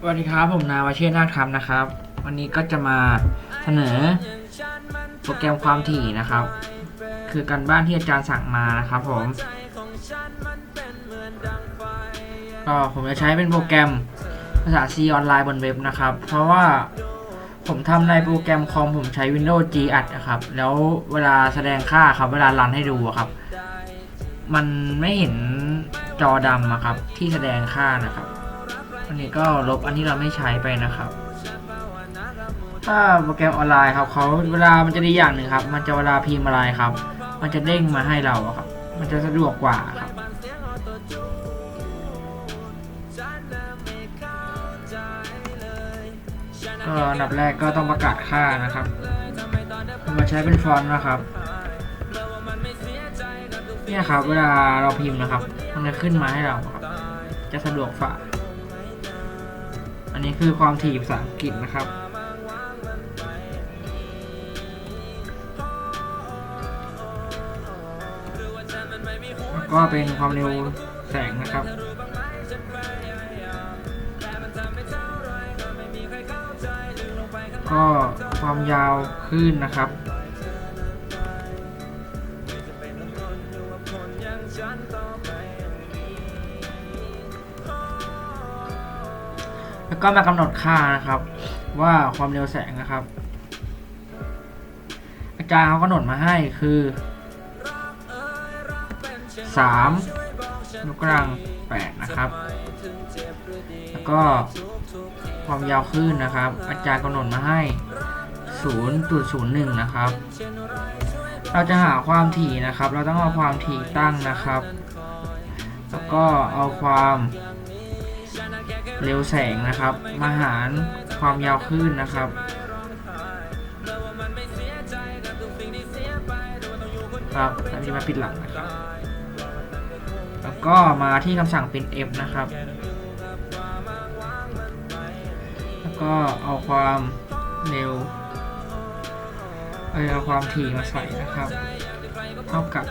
สวัสดีครับ ผมนาวเชษนาคธรรมนะครับ วันนี้ก็จะมาเสนอโปรแกรมความถี่นะครับ คือการบ้านที่อาจารย์สั่งมานะครับผม ก็ผมจะใช้เป็นโปรแกรมภาษา C ออนไลน์บนเว็บนะครับ เพราะว่าผมทำในโปรแกรมคอมผมใช้ Windows G อัดนะครับ แล้วเวลาแสดงค่าครับ เวลารันให้ดูครับ มันไม่เห็นจอดำอะครับที่แสดงค่านะครับ อันนี้ก็ลบอันที่เราไม่ใช้ไปนะครับ ถ้าโปรแกรมออนไลน์ครับเขาเวลามันจะดีอย่างหนึ่งครับ มันจะเวลาพิมพ์อะไรครับ มันจะเด้งมาให้เราครับ มันจะสะดวกกว่าครับก็อันดับแรกก็ต้องประกาศค่านะครับมาใช้เป็นฟอนต์นะครับ เนี่ยครับเวลาเราพิมพ์นะครับ มันจะขึ้นมาให้เราครับ จะสะดวกฝ่า อันนี้คือความถี่ภาษาอังกฤษนะครับ แล้วก็เป็นความเร็วแสงนะครับก็ความยาวคลื่นนะครับ แล้วก็มากำหนดค่านะครับ ว่าความเร็วแสงนะครับ อาจารย์เขากำหนดมาให้คือ3ยกกำลัง8นะครับ แล้วก็ความยาวคลื่นนะครับ อาจารย์กำหนดมาให้ 0.01 นะครับ เราจะหาความถี่นะครับ เราต้องเอาความถี่ตั้งนะครับ แล้วก็เอาความ เร็วแสงนะครับ มาหารความยาวคลื่นนะครับ ครับแล้วที่มาปิดหลังนะครับ แล้วก็มาที่คำสั่งเป็น f นะครับ แล้วก็เอาความเร็วเอาความถี่มาใส่นะครับ เท่ากับ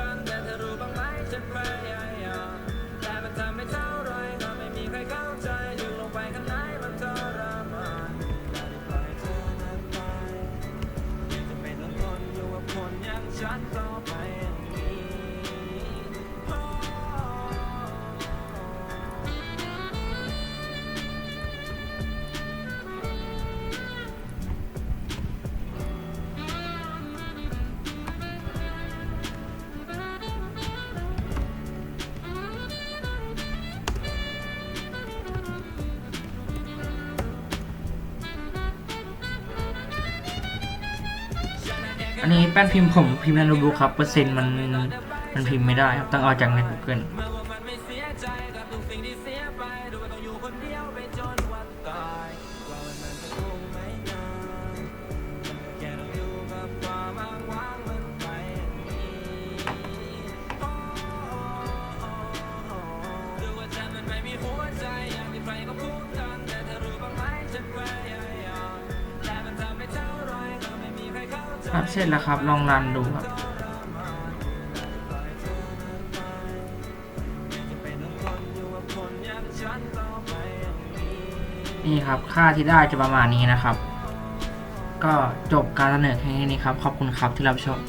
อันนี้แป้นพิมพ์ผมพิมพ์ในโน้ตบุ๊กครับ เปอร์เซ็นต์มันมันพิมพ์ไม่ได้ครับ ต้องเอาจากใน Google ครับ เสร็จแล้วครับ ลองรันดูครับ นี่ครับ ค่าที่ได้จะประมาณนี้นะครับ ก็จบการเสนอแค่นี้ครับ ขอบคุณครับที่รับชม